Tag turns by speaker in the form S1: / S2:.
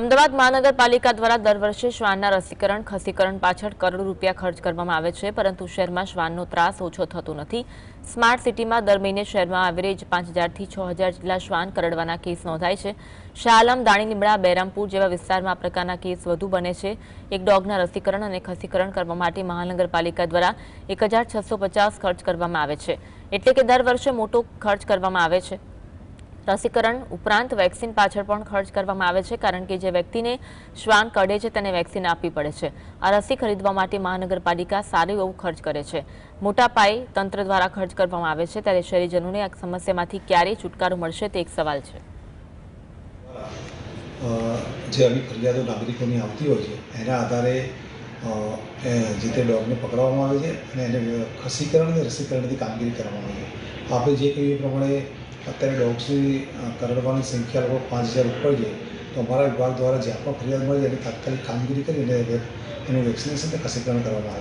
S1: અમદાવાદ મહાનગરપાલિકા દ્વારા દર વર્ષે શ્વાનના રસીકરણ, ખસીકરણ પાછળ કરોડો રૂપિયા ખર્ચ કરવામાં આવે છે, પરંતુ શહેરમાં શ્વાનનો ત્રાસ ઓછો થતો નથી. સ્માર્ટ સિટીમાં દર મહિને શહેરમાં એવરેજ પાંચ હજારથી છ હજાર જેટલા શ્વાન કરડવાના કેસ નોંધાય છે. શાલમ દાણીલીમડા બેરામપુર જેવા વિસ્તારમાં આ પ્રકારના કેસ વધુ બને છે. એક ડોગના રસીકરણ અને ખસીકરણ કરવા માટે મહાનગરપાલિકા દ્વારા એક ખર્ચ કરવામાં આવે છે. એટલે કે દર વર્ષે મોટો ખર્ચ કરવામાં આવે છે. રસીકરણ ઉપરાંત વેક્સિન પાછળ પણ ખર્ચ કરવામાં આવે છે, કારણ કે જે વ્યક્તિને શ્વાન કરડે છે તેને વેક્સિન આપવી પડે છે. આ રસી ખરીદવા માટે મહાનગરપાલિકા સારો એવો ખર્ચ કરે છે. મોટા પાયે તંત્ર દ્વારા ખર્ચ કરવામાં આવે છે, ત્યારે શહેરીજનોને આ સમસ્યામાંથી ક્યારે છુટકારો મળશે તે એક સવાલ છે.
S2: જે આવી ફરિયાદો નાગરિકોની આવતી હોય છે, એના આધારે જે તે ડોગને પકડવામાં આવે છે અને એને ખસીકરણ અને રસીકરણની કામગીરી કરવામાં આવે છે. આપણે જે કહીએ પ્રમાણે અત્યારે ડોગ્સની કરડવાની સંખ્યા લગભગ પાંચ હજાર ઉપર જાય તો અમારા વિભાગ દ્વારા જ્યાં પણ ફરિયાદ મળી એની તાત્કાલિક કામગીરી કરીને એનું વેક્સિનેશન કસીકરણ કરવામાં આવે.